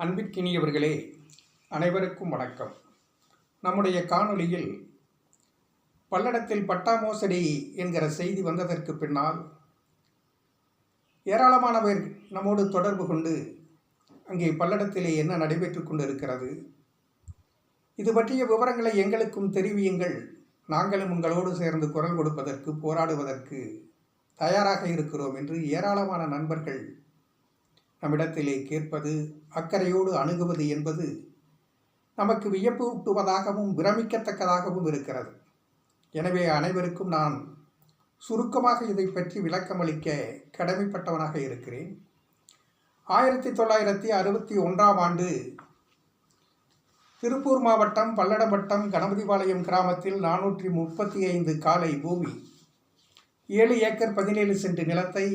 அன்பிற்கினியவர்களே அனைவருக்கும் வணக்கம். நம்முடைய காணொளியில் பல்லடத்தில் பட்டா மோசடி என்கிற செய்தி வந்ததற்கு பின்னால் ஏராளமானவர் நம்மோடு தொடர்பு கொண்டு அங்கே பல்லடத்திலே என்ன நடைபெற்று கொண்டிருக்கிறது இது பற்றிய விவரங்களை எங்களுக்கும் தெரிவியுங்கள். நாங்களும் உங்களோடு சேர்ந்து குரல் கொடுப்பதற்கு போராடுவதற்கு தயாராக இருக்கிறோம் என்று ஏராளமான நண்பர்கள் நம்மிடத்திலே கேட்பது அக்கறையோடு அணுகுவது என்பது நமக்கு வியப்பூட்டுவதாகவும் பிரமிக்கத்தக்கதாகவும் இருக்கிறது. எனவே அனைவருக்கும் நான் சுருக்கமாக இதை பற்றி விளக்கமளிக்க கடமைப்பட்டவனாக இருக்கிறேன். ஆயிரத்தி தொள்ளாயிரத்தி அறுபத்தி ஒன்றாம் ஆண்டு திருப்பூர் மாவட்டம் பல்லடம் வட்டம் கணபதிபாளையம் கிராமத்தில் நானூற்றி முப்பத்தி ஐந்து காலை பூமி ஏழு ஏக்கர் பதினேழு சென்ட் நிலத்தை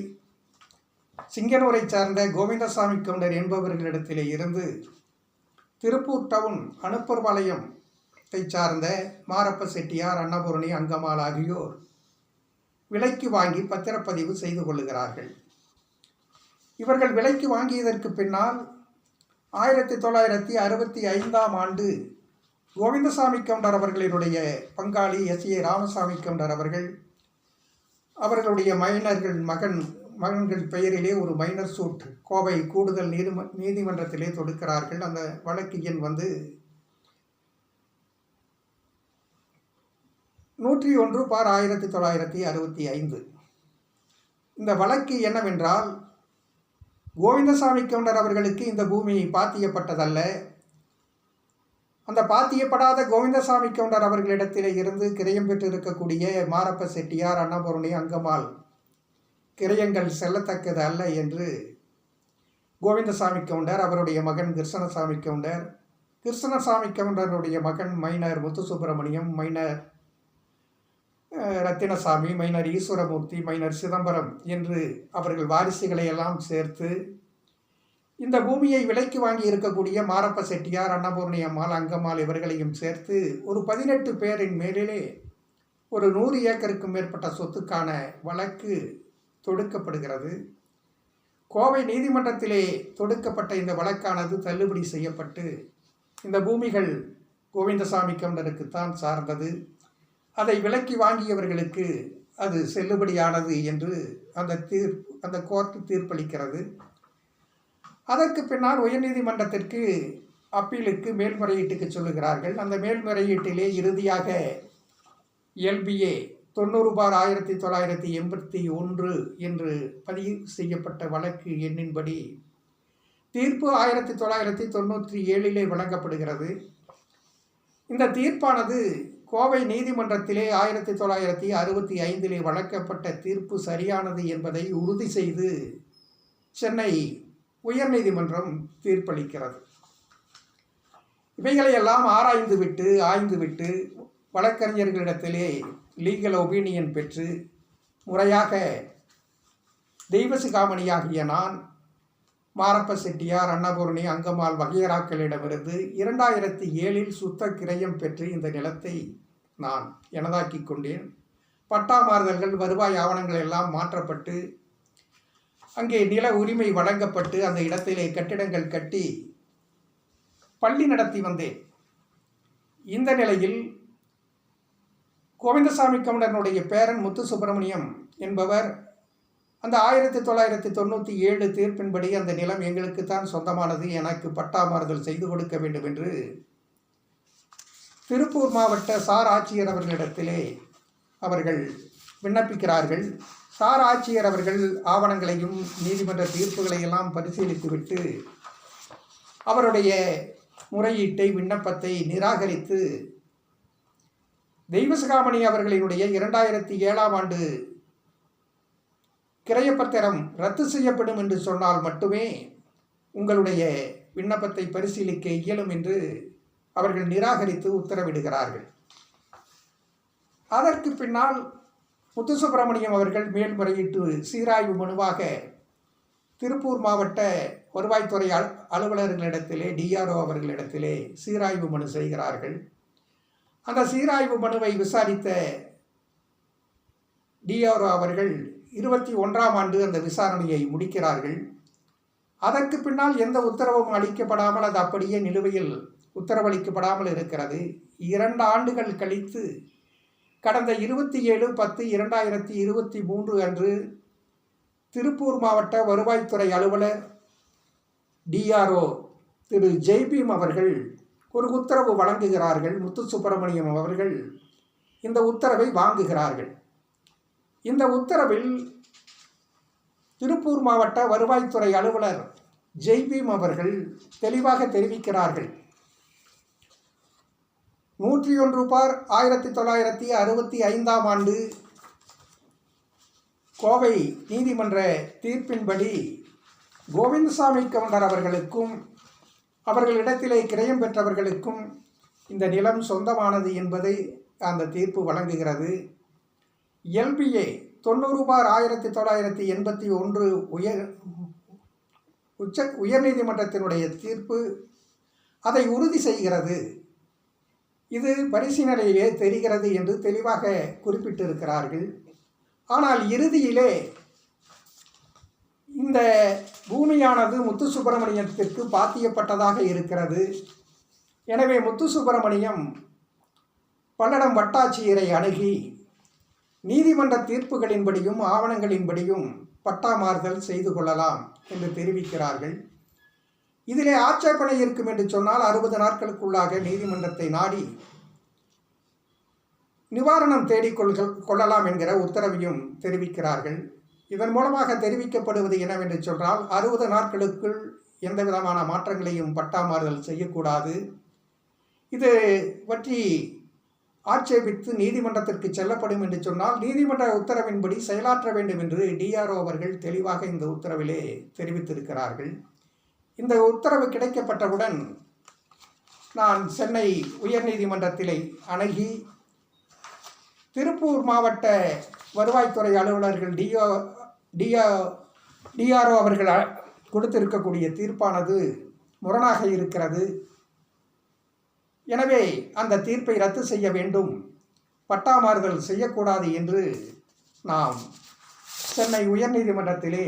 சிங்கனூரை சார்ந்த கோவிந்தசாமி கவுண்டர் என்பவர்களிடத்திலே இருந்து திருப்பூர் டவுன் அனுப்பர்பாளையத்தை சார்ந்த மாரப்ப செட்டியார் அன்னபூரணி அங்கம்மாள் ஆகியோர் விலைக்கு வாங்கி பத்திரப்பதிவு செய்து கொள்ளுகிறார்கள். இவர்கள் விலைக்கு வாங்கியதற்கு பின்னால் ஆயிரத்தி தொள்ளாயிரத்தி அறுபத்தி ஐந்தாம் ஆண்டு கோவிந்தசாமி கவுண்டர் அவர்களினுடைய பங்காளி எஸ் ஏ ராமசாமி கவுண்டர் அவர்கள் அவர்களுடைய மைனர்கள் மகன் மகன்கள் பெயரிலே ஒரு மைனர் சூட் கோவை கூடுதல் நீதிம நீதிமன்றத்திலே தொடுக்கிறார்கள். அந்த வழக்கு எண் வந்து நூற்றி ஒன்று பார் ஆயிரத்தி தொள்ளாயிரத்தி அறுபத்தி ஐந்து. இந்த வழக்கு என்னவென்றால் கோவிந்தசாமி கவுண்டர் அவர்களுக்கு இந்த பூமி பாத்தியப்பட்டதல்ல. அந்த பாத்தியப்படாத கோவிந்தசாமி கவுண்டர் அவர்களிடத்தில் இருந்து கிரயம் பெற்றிருக்கக்கூடிய மாரப்ப செட்டியார் அன்னபூரணி அங்கம்மாள் கிரயங்கள் செல்லத்தக்கது அல்ல என்று கோவிந்தசாமி கவுண்டர் அவருடைய மகன் கிருஷ்ணசாமி கவுண்டர் கிருஷ்ணசாமி கவுண்டருடைய மகன் minor Muthusubramaniam minor Rathinasamy minor Eswaramoorthy minor Chidambaram என்று அவர்கள் வாரிசுகளை எல்லாம் சேர்த்து இந்த பூமியை விலைக்கு வாங்கி இருக்கக்கூடிய மாரப்ப செட்டியார் அன்னபூர்ணி அம்மாள் அங்கம்மாள் இவர்களையும் சேர்த்து ஒரு பதினெட்டு பேரின் மேலிலே ஒரு நூறு ஏக்கருக்கும் மேற்பட்ட சொத்துக்கான வழக்கு தொடுக்கப்படுகிறது. கோவை நீதிமன்றத்திலே தொடுக்கப்பட்ட இந்த வழக்கானது தள்ளுபடி செய்யப்பட்டு இந்த பூமிகள் கோவிந்தசாமி கவுண்டருக்குத்தான் சார்ந்தது. அதை விலக்கி வாங்கியவர்களுக்கு அது செல்லுபடியானது என்று அந்த தீர்ப்பு அந்த கோர்ட்டு தீர்ப்பளிக்கிறது. அதற்கு பின்னால் உயர்நீதிமன்றத்திற்கு அப்பீலுக்கு மேல்முறையீட்டுக்கு சொல்லுகிறார்கள். அந்த மேல்முறையீட்டிலே இறுதியாக எல்பிஏ தொண்ணூறு பார் ஆயிரத்தி தொள்ளாயிரத்தி எண்பத்தி ஒன்று என்று பதிவு செய்யப்பட்ட வழக்கு எண்ணின்படி தீர்ப்பு ஆயிரத்தி தொள்ளாயிரத்தி தொண்ணூற்றி ஏழிலே வழங்கப்படுகிறது. இந்த தீர்ப்பானது கோவை நீதிமன்றத்திலே ஆயிரத்தி தொள்ளாயிரத்தி அறுபத்தி ஐந்திலே வழங்கப்பட்ட தீர்ப்பு சரியானது என்பதை உறுதி செய்து சென்னை உயர்நீதிமன்றம் தீர்ப்பளிக்கிறது. இவைகளையெல்லாம் ஆராய்ந்துவிட்டு ஆய்ந்துவிட்டு வழக்கறிஞர்களிடத்திலே லீகல் ஒபீனியன் பெற்று முறையாக தெய்வசிகாமணியாகிய நான் மாரப்ப செட்டியார் அன்னபூரணி அங்கம்மாள் வகையராக்களிடமிருந்து இரண்டாயிரத்தி ஏழில் சுத்த கிரயம் பெற்று இந்த நிலத்தை நான் எனதாக்கி கொண்டேன். பட்டா மாறுதல்கள் வருவாய் ஆவணங்கள் எல்லாம் மாற்றப்பட்டு அங்கே நில உரிமை வழங்கப்பட்டு அந்த இடத்திலே கட்டிடங்கள் கட்டி பள்ளி நடத்தி வந்தேன். இந்த நிலையில் கோவிந்தசாமி கவுண்டனுடைய பேரன் முத்து சுப்பிரமணியம் என்பவர் அந்த ஆயிரத்தி தொள்ளாயிரத்தி தொண்ணூற்றி ஏழு தீர்ப்பின்படி அந்த நிலம் எங்களுக்குத்தான் சொந்தமானது எனக்கு பட்டா மாறுதல் செய்து கொடுக்க வேண்டும் என்று திருப்பூர் மாவட்ட சார் ஆட்சியர் அவர்களிடத்திலே அவர்கள் விண்ணப்பிக்கிறார்கள். சார் ஆட்சியர் அவர்கள் ஆவணங்களையும் நீதிமன்ற தீர்ப்புகளையெல்லாம் பரிசீலித்துவிட்டு அவருடைய முறையீட்டை விண்ணப்பத்தை நிராகரித்து தெய்வசுகாமணி அவர்களினுடைய இரண்டாயிரத்தி ஏழாம் ஆண்டு கிரயப்பத்திரம் ரத்து செய்யப்படும் என்று சொன்னால் மட்டுமே உங்களுடைய விண்ணப்பத்தை பரிசீலிக்க இயலும் என்று அவர்கள் நிராகரித்து உத்தரவிடுகிறார்கள். அதற்கு பின்னால் முத்துசுப்பிரமணியம் அவர்கள் மேல்முறையீட்டு சீராய்வு மனுவாக திருப்பூர் மாவட்ட வருவாய்த்துறை அலுவலர்களிடத்திலே டிஆர்ஓ அவர்களிடத்திலே சீராய்வு மனு செய்கிறார்கள். அந்த சீராய்வு மனுவை விசாரித்த டிஆர்ஓ அவர்கள் இருபத்தி ஒன்றாம் ஆண்டு அந்த விசாரணையை முடிக்கிறார்கள். அதற்கு பின்னால் எந்த உத்தரவும் அளிக்கப்படாமல் அது அப்படியே நிலுவையில் உத்தரவளிக்கப்படாமல் இருக்கிறது. இரண்டு ஆண்டுகள் கழித்து கடந்த இருபத்தி ஏழு பத்து இரண்டாயிரத்தி இருபத்தி மூன்று அன்று திருப்பூர் மாவட்ட வருவாய்த்துறை அலுவலர் டிஆர்ஓ திரு ஜெய்பீம் அவர்கள் ஒரு உத்தரவு வழங்குகிறார்கள். முத்து சுப்பிரமணியம் அவர்கள் இந்த உத்தரவை வாங்குகிறார்கள். இந்த உத்தரவில் திருப்பூர் மாவட்ட வருவாய்த்துறை அலுவலர் ஜெய்பீம் அவர்கள் தெளிவாக தெரிவிக்கிறார்கள். நூற்றி ஒன்று பார் ஆயிரத்தி தொள்ளாயிரத்தி அறுபத்தி ஐந்தாம் ஆண்டு கோவை நீதிமன்ற தீர்ப்பின்படி கோவிந்தசாமி கவுண்டர் அவர்களுக்கும் அவர்களிடத்திலே கிரயம் பெற்றவர்களுக்கும் இந்த நிலம் சொந்தமானது என்பதை அந்த தீர்ப்பு வழங்குகிறது. எல்பிஏ தொண்ணூறு பார் ஆயிரத்தி தொள்ளாயிரத்தி எண்பத்தி ஒன்று உயர் உச்ச உயர்நீதிமன்றத்தினுடைய தீர்ப்பு அதை உறுதி செய்கிறது. இது பரிசீலனையிலே தெரிகிறது என்று தெளிவாக குறிப்பிட்டிருக்கிறார்கள். ஆனால் இறுதியிலே இந்த பூமியானது முத்து சுப்பிரமணியத்திற்கு பாத்தியப்பட்டதாக இருக்கிறது. எனவே முத்து சுப்பிரமணியம் பல்லடம் வட்டாட்சியரை அணுகி நீதிமன்ற தீர்ப்புகளின்படியும் ஆவணங்களின்படியும் பட்டா மாறுதல் செய்து கொள்ளலாம் என்று தெரிவிக்கிறார்கள். இதிலே ஆட்சேபனை இருக்கும் என்று சொன்னால் அறுபது நாட்களுக்குள்ளாக நீதிமன்றத்தை நாடி நிவாரணம் தேடிக்கொள்கள் கொள்ளலாம் என்கிற உத்தரவையும் தெரிவிக்கிறார்கள். இதன் மூலமாக தெரிவிக்கப்படுவது என்னவென்று சொன்னால் அறுபது நாட்களுக்குள் எந்த விதமான மாற்றங்களையும் பட்டா மாறுதல் செய்யக்கூடாது. இது பற்றி ஆட்சேபித்து நீதிமன்றத்திற்கு செல்லப்படும் என்று சொன்னால் நீதிமன்ற உத்தரவின்படி செயலாற்ற வேண்டும் என்று டிஆர்ஓ அவர்கள் தெளிவாக இந்த உத்தரவிலே தெரிவித்திருக்கிறார்கள். இந்த உத்தரவு கிடைக்கப்பட்டவுடன் நான் சென்னை உயர்நீதிமன்றத்திலே அணுகி திருப்பூர் மாவட்ட வருவாய்த்துறை அலுவலர்கள் டிஓ டிஆ டிஆர்ஓ அவர்கள் கொடுத்திருக்கக்கூடிய தீர்ப்பானது முரணாக இருக்கிறது. எனவே அந்த தீர்ப்பை ரத்து செய்ய வேண்டும். பட்டாமாறுதல் செய்யக்கூடாது என்று நாம் சென்னை உயர்நீதிமன்றத்திலே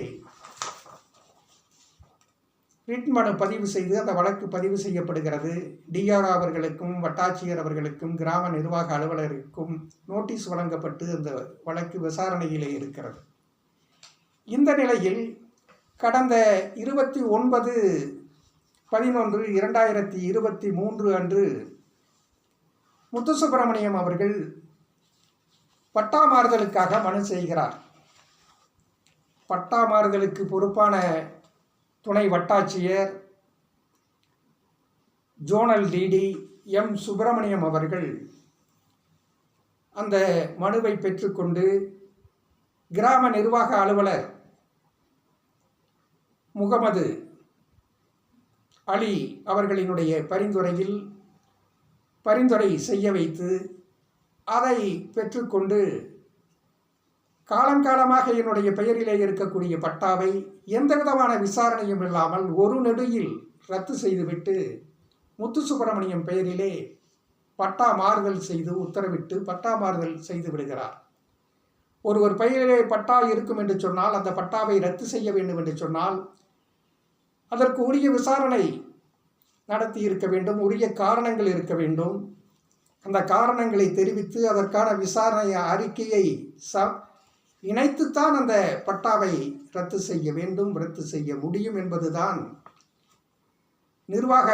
ரிட் மனு பதிவு செய்து அந்த வழக்கு பதிவு செய்யப்படுகிறது. டிஆர் அவர்களுக்கும் வட்டாட்சியர் அவர்களுக்கும் கிராம நிர்வாக அலுவலருக்கும் நோட்டீஸ் வழங்கப்பட்டு அந்த வழக்கு விசாரணையிலே இருக்கிறது. இந்த நிலையில் கடந்த இருபத்தி ஒன்பது பதினொன்று இரண்டாயிரத்தி இருபத்தி மூன்று அன்று முத்துசுப்பிரமணியம் அவர்கள் பட்டா மாறுதலுக்காக மனு செய்கிறார். பட்டா மாறுதலுக்கு பொறுப்பான துணை வட்டாட்சியர் ஜோனல் டிடி எம் சுப்பிரமணியம் அவர்கள் அந்த மனுவை பெற்றுக்கொண்டு கிராம நிர்வாக அலுவலர் முகமது அலி அவர்களினுடைய பரிந்துரையில் பரிந்துரை செய்ய வைத்து அதை பெற்றுக்கொண்டு காலங்காலமாக என்னுடைய பெயரிலே இருக்கக்கூடிய பட்டாவை எந்த விதமான விசாரணையும் இல்லாமல் ஒரு நெடுயில் ரத்து செய்துவிட்டு முத்து சுப்பிரமணியம் பெயரிலே பட்டா மாறுதல் செய்து உத்தரவிட்டு பட்டா மாறுதல் செய்து விடுகிறார். ஒருவர் பெயரிலே பட்டா இருக்கும் என்று சொன்னால் அந்த பட்டாவை ரத்து செய்ய வேண்டும் என்று சொன்னால் அதற்கு உரிய விசாரணை நடத்தி இருக்க வேண்டும் உரிய காரணங்கள் இருக்க வேண்டும். அந்த காரணங்களை தெரிவித்து அதற்கான விசாரணை அறிக்கையை ச இணைத்துத்தான் அந்த பட்டாவை ரத்து செய்ய வேண்டும் ரத்து செய்ய முடியும் என்பதுதான் நிர்வாக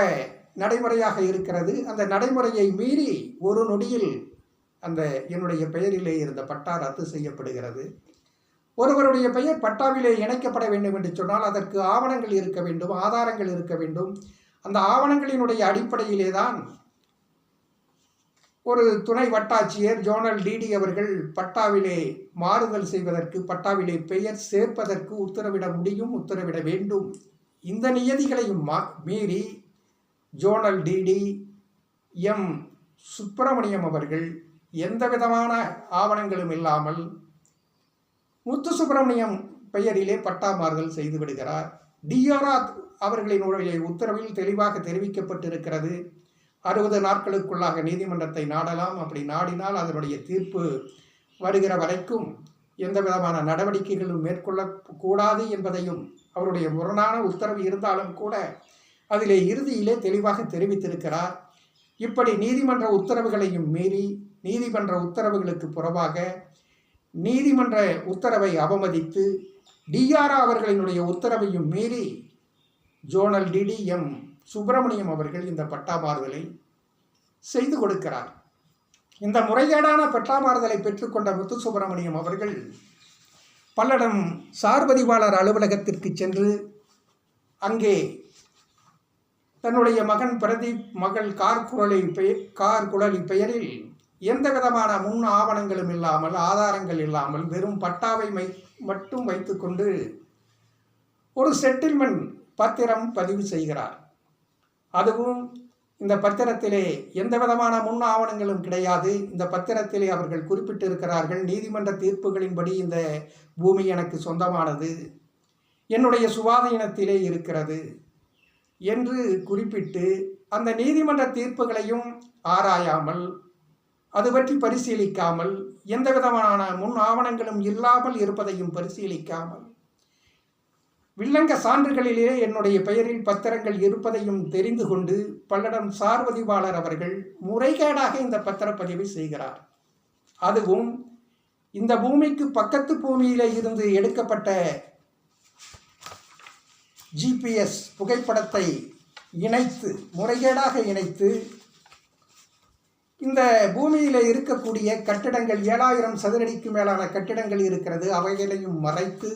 நடைமுறையாக இருக்கிறது. அந்த நடைமுறையை மீறி ஒரு நொடியில் அந்த என்னுடைய பெயரிலே இருந்த பட்டா ரத்து செய்யப்படுகிறது. ஒருவருடைய பெயர் பட்டாவிலே இணைக்கப்பட வேண்டும் என்று சொன்னால் அதற்கு ஆவணங்கள் இருக்க வேண்டும் ஆதாரங்கள் இருக்க வேண்டும். அந்த ஆவணங்களினுடைய அடிப்படையிலே தான் ஒரு துணை வட்டாட்சியர் ஜோனல் டிடி அவர்கள் பட்டாவிலே மாறுதல் செய்வதற்கு பட்டாவிலே பெயர் சேர்ப்பதற்கு உத்தரவிட முடியும் உத்தரவிட வேண்டும். இந்த நியதிகளையும் மீறி ஜோனல் டிடி எம் சுப்பிரமணியம் அவர்கள் எந்த விதமான ஆவணங்களும் இல்லாமல் முத்துசுப்பிரமணியம் பெயரிலே பட்டா மாறுதல் செய்து விடுகிறார். டிஆர்ஆ அவர்களினுடைய உத்தரவில் தெளிவாக தெரிவிக்கப்பட்டிருக்கிறது. அறுபது நாட்களுக்குள்ளாக நீதிமன்றத்தை நாடலாம். அப்படி நாடினால் அதனுடைய தீர்ப்பு வருகிற வரைக்கும் எந்த விதமான நடவடிக்கைகளும் மேற்கொள்ளக்கூடாது என்பதையும் அவருடைய முரணான உத்தரவு இருந்தாலும் கூட அதிலே இறுதியிலே தெளிவாக தெரிவித்திருக்கிறார். இப்படி நீதிமன்ற உத்தரவுகளையும் மீறி நீதிமன்ற உத்தரவுகளுக்கு புறவாக நீதிமன்ற உத்தரவை அவமதித்து டிஆர்ஆ அவர்களினுடைய உத்தரவையும் மீறி ஜோனல் டிடிஎம் சுப்பிரமணியம் அவர்கள் இந்த பட்டாபாறுதலை செய்து கொடுக்கிறார். இந்த முறைகேடான பட்டாமாறுதலை பெற்றுக்கொண்ட முத்து சுப்பிரமணியம் அவர்கள் பல்லடம் சார்பதிவாளர் அலுவலகத்திற்கு சென்று அங்கே தன்னுடைய மகன் பிரதீப் மகள் கார் பெயர் கார்குழலின் பெயரில் எந்த விதமான முன் ஆவணங்களும் இல்லாமல் ஆதாரங்கள் இல்லாமல் வெறும் பட்டாவை மை மட்டும் வைத்துக்கொண்டு ஒரு செட்டில்மெண்ட் பத்திரம் பதிவு செய்கிறார். அதுவும் இந்த பத்திரத்திலே எந்த விதமான முன் ஆவணங்களும் கிடையாது. இந்த பத்திரத்திலே அவர்கள் குறிப்பிட்டிருக்கிறார்கள் நீதிமன்ற தீர்ப்புகளின்படி இந்த பூமி எனக்கு சொந்தமானது என்னுடைய சுவாதீனத்திலே இருக்கிறது என்று குறிப்பிட்டு அந்த நீதிமன்ற தீர்ப்புகளையும் ஆராயாமல் அது பற்றி பரிசீலிக்காமல் எந்த விதமான முன் ஆவணங்களும் இல்லாமல் இருப்பதையும் பரிசீலிக்காமல். வில்லங்க சான்றுகளிலே என்னுடைய பெயரில் பத்திரங்கள் இருப்பதையும் தெரிந்து கொண்டு பல்லடம் சார்வதிவாளர் அவர்கள் முறைகேடாக இந்த பத்திரப்பதிவை செய்கிறார். அதுவும் இந்த பூமிக்கு பக்கத்து பூமியில இருந்து எடுக்கப்பட்ட ஜிபிஎஸ் புகைப்படத்தை இணைத்து முறைகேடாக இணைத்து இந்த பூமியில் இருக்கக்கூடிய கட்டிடங்கள் ஏழாயிரம் சதுரடிக்கு மேலான கட்டிடங்கள் இருக்கிறது. அவைகளையும் மறைத்து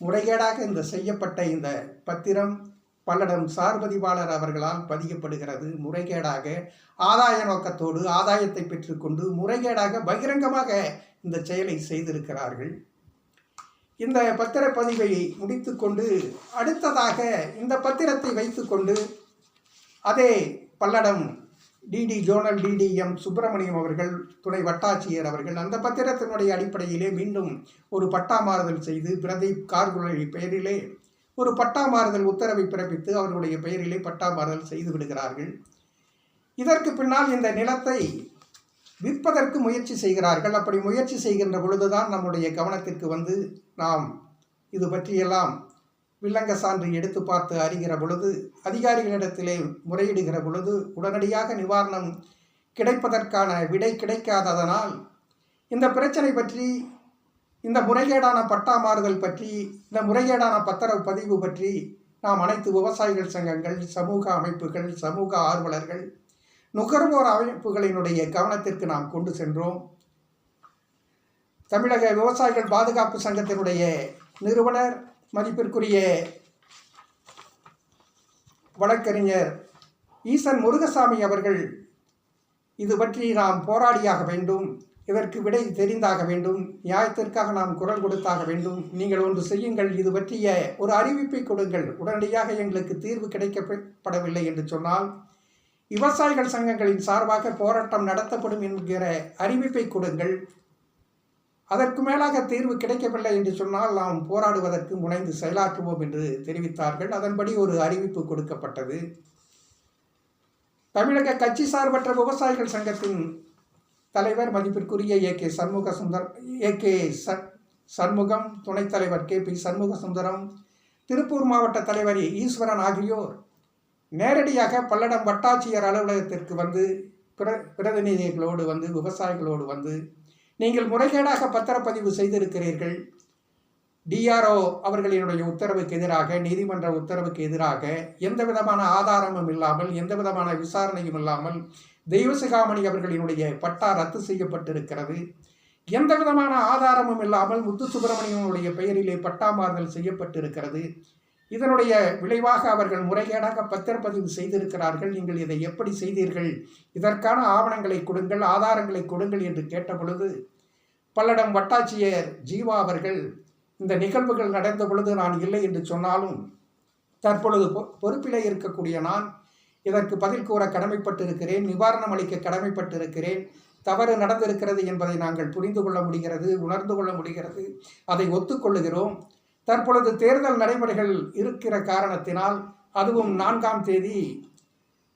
முறைகேடாக இந்த செய்யப்பட்ட இந்த பத்திரம் பல்லடம் சார்பதிவாளர் அவர்களால் பதியப்படுகிறது. முறைகேடாக ஆதாய நோக்கத்தோடு ஆதாயத்தை பெற்றுக்கொண்டு முறைகேடாக பகிரங்கமாக இந்த செயலை செய்திருக்கிறார்கள். இந்த பத்திரப்பதிவை முடித்துக்கொண்டு அடுத்ததாக இந்த பத்திரத்தை வைத்துக்கொண்டு அதே Palladam DT zonal DTM Subramaniam அவர்கள் துணை வட்டாட்சியர் அவர்கள் அந்த பத்திரத்தினுடைய அடிப்படையிலே மீண்டும் ஒரு பட்டா மாறுதல் செய்து பிரதீப் கார்குழலி பெயரிலே ஒரு பட்டா மாறுதல் உத்தரவை பிறப்பித்து அவர்களுடைய பெயரிலே பட்டா மாறுதல் செய்து விடுகிறார்கள். இதற்கு பின்னால் இந்த நிலத்தை விற்பதற்கு முயற்சி செய்கிறார்கள். அப்படி முயற்சி செய்கின்ற பொழுதுதான் நம்முடைய கவனத்திற்கு வந்து நாம் இது பற்றியெல்லாம் வில்லங்க சான்று எடுத்து பார்த்து அறிகிற பொழுது அதிகாரிகளிடத்திலே முறையிடுகிற பொழுது உடனடியாக நிவாரணம் கிடைப்பதற்கான விடை கிடைக்காததனால் இந்த பிரச்சனை பற்றி இந்த முறைகேடான பட்டா மாறுதல் பற்றி இந்த முறைகேடான பத்திர பதிவு பற்றி நாம் அனைத்து விவசாயிகள் சங்கங்கள் சமூக அமைப்புகள் சமூக ஆர்வலர்கள் நுகர்வோர் அமைப்புகளினுடைய கவனத்திற்கு நாம் கொண்டு சென்றோம். தமிழக விவசாயிகள் பாதுகாப்பு சங்கத்தினுடைய நிறுவனர் மதிப்பிற்குரிய வழக்கறிஞர் ஈசன் முருகசாமி அவர்கள் இது பற்றி நாம் போராடியாக வேண்டும் இதற்கு விடை தெரிந்தாக வேண்டும் நியாயத்திற்காக நாம் குரல் கொடுத்தாக வேண்டும் நீங்கள் ஒன்று செய்யுங்கள் இது பற்றிய ஒரு அறிவிப்பை கொடுங்கள் உடனடியாக எங்களுக்கு தீர்வு கிடைக்கப்படவில்லை என்று சொன்னால் விவசாயிகள் சங்கங்களின் சார்பாக போராட்டம் நடத்தப்படும் என்கிற அறிவிப்பை கொடுங்கள் அதற்கு மேலாக தீர்வு கிடைக்கவில்லை என்று சொன்னால் நாம் போராடுவதற்கு முனைந்து செயலாற்றுவோம் என்று தெரிவித்தார்கள். அதன்படி ஒரு அறிவிப்பு கொடுக்கப்பட்டது. தமிழக கட்சி சார்பற்ற விவசாயிகள் சங்கத்தின் தலைவர் மதிப்பிற்குரிய A K Shanmuga Sundar A K Shanmugam துணைத் தலைவர் கே பி சண்முக சுந்தரம் திருப்பூர் மாவட்ட தலைவர் ஈஸ்வரன் ஆகியோர் நேரடியாக பல்லடம் வட்டாட்சியர் அலுவலகத்திற்கு வந்து பிர பிரதிநிதிகளோடு வந்து விவசாயிகளோடு வந்து நீங்கள் முறைகேடாக பத்திரப்பதிவு செய்திருக்கிறீர்கள். டிஆர்ஓ அவர்களினுடைய உத்தரவுக்கு எதிராக நீதிமன்ற உத்தரவுக்கு எதிராக எந்த விதமான ஆதாரமும் இல்லாமல் எந்த விதமான விசாரணையும் இல்லாமல் தெய்வசிகாமணி அவர்களினுடைய பட்டா ரத்து செய்யப்பட்டிருக்கிறது. எந்த விதமான ஆதாரமும் இல்லாமல் முத்து சுப்பிரமணியனுடைய பெயரிலே பட்டா மாறுதல் செய்யப்பட்டிருக்கிறது. இதனுடைய விளைவாக அவர்கள் முறைகேடாக பத்திரப்பதிவு செய்திருக்கிறார்கள். நீங்கள் இதை எப்படி செய்தீர்கள்? இதற்கான ஆவணங்களை கொடுங்கள் ஆதாரங்களை கொடுங்கள் என்று கேட்ட பொழுது பல்லடம் வட்டாட்சியர் ஜீவா அவர்கள் இந்த நிகழ்வுகள் நடந்த பொழுது நான் இல்லை என்று சொன்னாலும் தற்பொழுது பொறுப்பிலே இருக்கக்கூடிய நான் இதற்கு பதில் கூற கடமைப்பட்டிருக்கிறேன் நிவாரணம் அளிக்க கடமைப்பட்டிருக்கிறேன் தவறு நடந்திருக்கிறது என்பதை நாங்கள் புரிந்து கொள்ள முடிகிறது உணர்ந்து கொள்ள முடிகிறது. அதை ஒத்துக்கொள்ளுகிறோம். தற்பொழுது தேர்தல் நடைமுறைகள் இருக்கிற காரணத்தினால் அதுவும் நான்காம் தேதி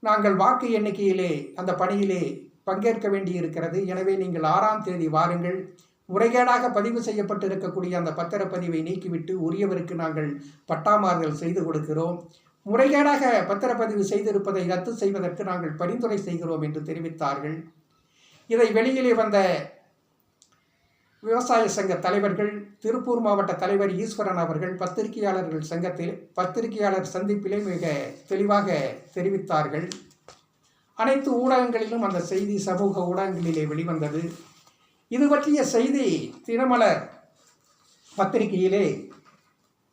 நாங்கள் வாக்கு எண்ணிக்கையிலே அந்த பணியிலே பங்கேற்க வேண்டி இருக்கிறது எனவே நீங்கள் ஆறாம் தேதி வாருங்கள். முறைகேடாக பதிவு செய்யப்பட்டு இருக்கக்கூடிய அந்த பத்திரப்பதிவை நீக்கிவிட்டு உரியவருக்கு நாங்கள் பட்டாமாறுதல் செய்து கொடுக்கிறோம். முறைகேடாக பத்திரப்பதிவு செய்திருப்பதை ரத்து செய்வதற்கு நாங்கள் பரிந்துரை செய்கிறோம் என்று தெரிவித்தார்கள். இதை வெளியிலே வந்த விவசாய சங்க தலைவர்கள் திருப்பூர் மாவட்ட தலைவர் ஈஸ்வரன் அவர்கள் பத்திரிகையாளர்கள் சங்கத்தில் பத்திரிகையாளர் சந்திப்பிலே மிக தெளிவாக தெரிவித்தார்கள். அனைத்து ஊடகங்களிலும் அந்த செய்தி சமூக ஊடகங்களிலே வெளிவந்தது. இது பற்றிய செய்தி தினமலர் பத்திரிகையிலே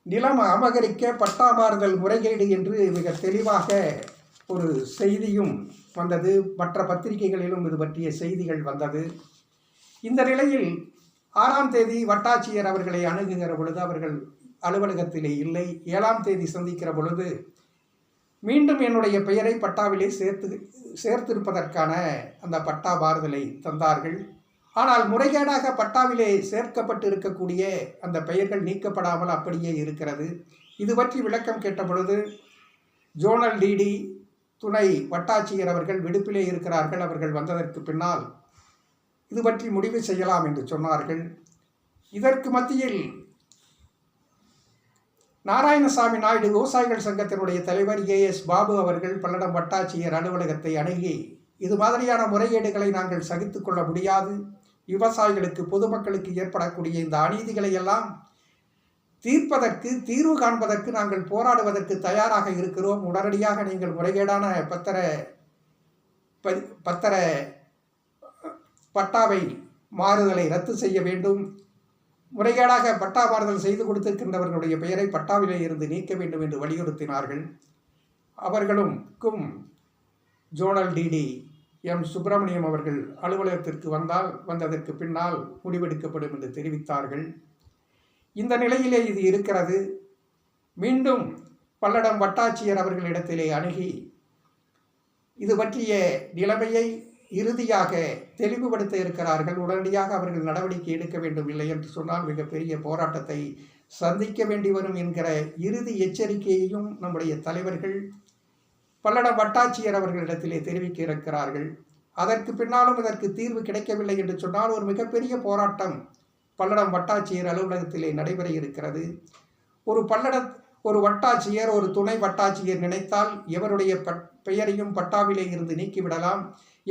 நிலம் அபகரிக்க பட்டாமாறுதல் முறைகேடு என்று மிக தெளிவாக ஒரு செய்தியும் வந்தது. மற்ற பத்திரிகைகளிலும் இது பற்றிய செய்திகள் வந்தது. இந்த நிலையில் ஆறாம் தேதி வட்டாட்சியர் அவர்களை அணுகுகிற பொழுது அவர்கள் அலுவலகத்திலே இல்லை. ஏழாம் தேதி சந்திக்கிற பொழுது மீண்டும் என்னுடைய பெயரை பட்டாவிலே சேர்த்து சேர்த்திருப்பதற்கான அந்த பட்டா பாறுதலை தந்தார்கள். ஆனால் முறைகேடாக பட்டாவிலே சேர்க்கப்பட்டு இருக்கக்கூடிய அந்த பெயர்கள் நீக்கப்படாமல் அப்படியே இருக்கிறது. இது பற்றி விளக்கம் கேட்ட பொழுது ஜோனல் டிடி துணை வட்டாட்சியர் அவர்கள் விடுப்பிலே இருக்கிறார்கள். அவர்கள் வந்ததற்கு பின்னால் இது பற்றி முடிவு செய்யலாம் என்று சொன்னார்கள். இதற்கு மத்தியில் நாராயணசாமி நாயுடு விவசாயிகள் சங்கத்தினுடைய தலைவர் ஏ எஸ் பாபு அவர்கள் பல்லடம் வட்டாட்சியர் அலுவலகத்தை அணுகி இது மாதிரியான முறைகேடுகளை நாங்கள் சகித்து கொள்ள முடியாது. விவசாயிகளுக்கு பொதுமக்களுக்கு ஏற்படக்கூடிய இந்த அநீதிகளை எல்லாம் தீர்ப்பதற்கு தீர்வு காண்பதற்கு நாங்கள் போராடுவதற்கு தயாராக இருக்கிறோம். உடனடியாக நீங்கள் முறைகேடான பத்திர பத்திர பட்டாவை மாறுதலை ரத்து செய்ய வேண்டும். முறைகேடாக பட்டா மாறுதல் செய்து கொடுத்திருக்கின்றவர்களுடைய பெயரை பட்டாவிலே இருந்து நீக்க வேண்டும் என்று வலியுறுத்தினார்கள். அவர்களும் கும் ஜோனல் டிடி எம் சுப்பிரமணியம் அவர்கள் அலுவலகத்திற்கு வந்தால் வந்ததற்கு பின்னால் முடிவெடுக்கப்படும் என்று தெரிவித்தார்கள். இந்த நிலையிலே இது இருக்கிறது. மீண்டும் பல்லடம் வட்டாட்சியர் அவர்களிடத்திலே அணுகி இது பற்றிய நிலைமையை இறுதியாக தெளிவுபடுத்த இருக்கிறார்கள். உடனடியாக அவர்கள் நடவடிக்கை எடுக்க வேண்டும் இல்லை என்று சொன்னால் மிகப்பெரிய போராட்டத்தை சந்திக்க வேண்டி வரும் என்கிற இறுதி எச்சரிக்கையையும் நம்முடைய தலைவர்கள் பல்லடம் வட்டாட்சியர் அவர்களிடத்திலே தெரிவிக்க இருக்கிறார்கள். அதற்கு பின்னாலும் இதற்கு தீர்வு கிடைக்கவில்லை என்று சொன்னால் ஒரு மிகப்பெரிய போராட்டம் பல்லடம் வட்டாட்சியர் அலுவலகத்திலே நடைபெற இருக்கிறது. ஒரு பல்லட ஒரு வட்டாட்சியர் ஒரு துணை வட்டாட்சியர் நினைத்தால் எவருடைய பட் பெயரையும் பட்டாவிலே இருந்து நீக்கிவிடலாம்.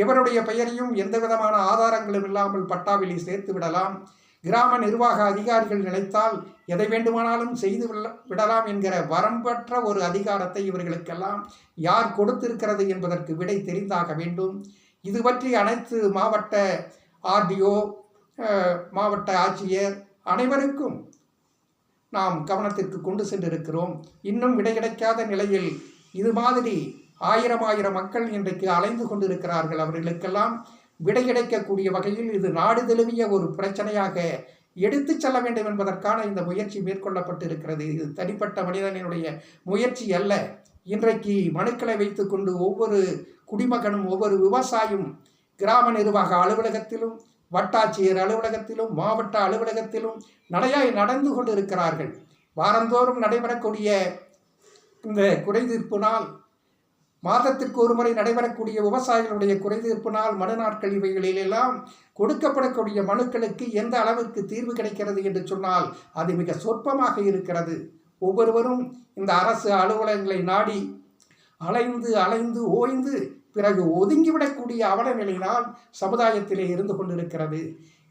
இவருடைய பெயரையும் எந்த விதமான ஆதாரங்களும் இல்லாமல் பட்டாவிலே சேர்த்து விடலாம். கிராம நிர்வாக அதிகாரிகள் நினைத்தால் எதை வேண்டுமானாலும் செய்து விடலாம் என்கிற வரம்பற்ற ஒரு அதிகாரத்தை இவர்களுக்கெல்லாம் யார் கொடுத்திருக்கிறது என்பதற்கு விடை தெரிந்தாக வேண்டும். இது பற்றி அனைத்து மாவட்ட ஆர்டிஓ மாவட்ட ஆட்சியர் அனைவருக்கும் நாம் கவனத்திற்கு கொண்டு சென்றிருக்கிறோம். இன்னும் விடை கிடைக்காத நிலையில் இது மாதிரி ஆயிரம் ஆயிரம் மக்கள் இன்றைக்கு அலைந்து கொண்டிருக்கிறார்கள். அவர்களுக்கெல்லாம் விடை கிடைக்கக்கூடிய வகையில் இது நாடு தழுவிய ஒரு பிரச்சனையாக எடுத்துச் செல்ல வேண்டும் என்பதற்கான இந்த முயற்சி மேற்கொள்ளப்பட்டிருக்கிறது. இது தனிப்பட்ட மனிதனுடைய முயற்சி அல்ல. இன்றைக்கு மனுக்களை வைத்துக்கொண்டு ஒவ்வொரு குடிமகனும் ஒவ்வொரு விவசாயும் கிராம நிர்வாக அலுவலகத்திலும் வட்டாட்சியர் அலுவலகத்திலும் மாவட்ட அலுவலகத்திலும் நடையாய் நடந்து கொண்டிருக்கிறார்கள். வாரந்தோறும் நடைபெறக்கூடிய இந்த குறைதீர்ப்பு நாள் மாதத்திற்கு ஒரு முறை நடைபெறக்கூடிய விவசாயிகளுடைய குறைதீர்ப்பு நாள் மனு நாட்கள் இவைகளிலெல்லாம் கொடுக்கப்படக்கூடிய மனுக்களுக்கு எந்த அளவுக்கு தீர்வு கிடைக்கிறது என்று சொன்னால் அது மிக சொற்பமாக இருக்கிறது. ஒவ்வொருவரும் இந்த அரசு அலுவலகங்களை நாடி அலைந்து அலைந்து ஓய்ந்து பிறகு ஒதுங்கிவிடக்கூடிய அவல நிலையினால் சமுதாயத்திலே இருந்து கொண்டிருக்கிறது.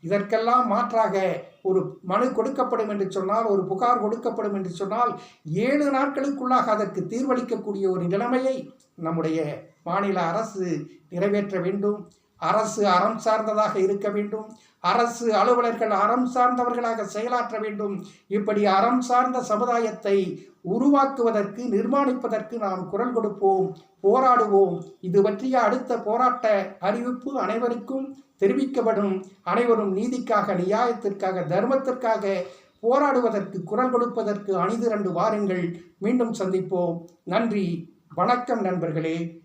இதற்கெல்லாம் மாற்றாக ஒரு மனு கொடுக்கப்படும் என்று சொன்னால் ஒரு புகார் கொடுக்கப்படும் என்று சொன்னால் ஏழு நாட்களுக்குள்ளாக அதற்கு தீர்வளிக்கக்கூடிய ஒரு நிலைமையை நம்முடைய மாநில அரசு நிறைவேற்ற வேண்டும். அரசு அறம் சார்ந்ததாக இருக்க வேண்டும். அரசு அலுவலர்கள் அறம் சார்ந்தவர்களாக செயலாற்ற வேண்டும். இப்படி அறம் சார்ந்த சமுதாயத்தை உருவாக்குவதற்கு நிர்மாணிப்பதற்கு நாம் குரல் கொடுப்போம் போராடுவோம். இது பற்றிய அடுத்த போராட்ட அறிவிப்பு அனைவருக்கும் தெரிவிக்கப்படும் அனைவரும் நீதிக்காக நியாயத்திற்காக தர்மத்திற்காக போராடுவதற்கு குரல் கொடுப்பதற்கு அணிதிரண்டு வாருங்கள். மீண்டும் சந்திப்போம். நன்றி. வணக்கம் நண்பர்களே.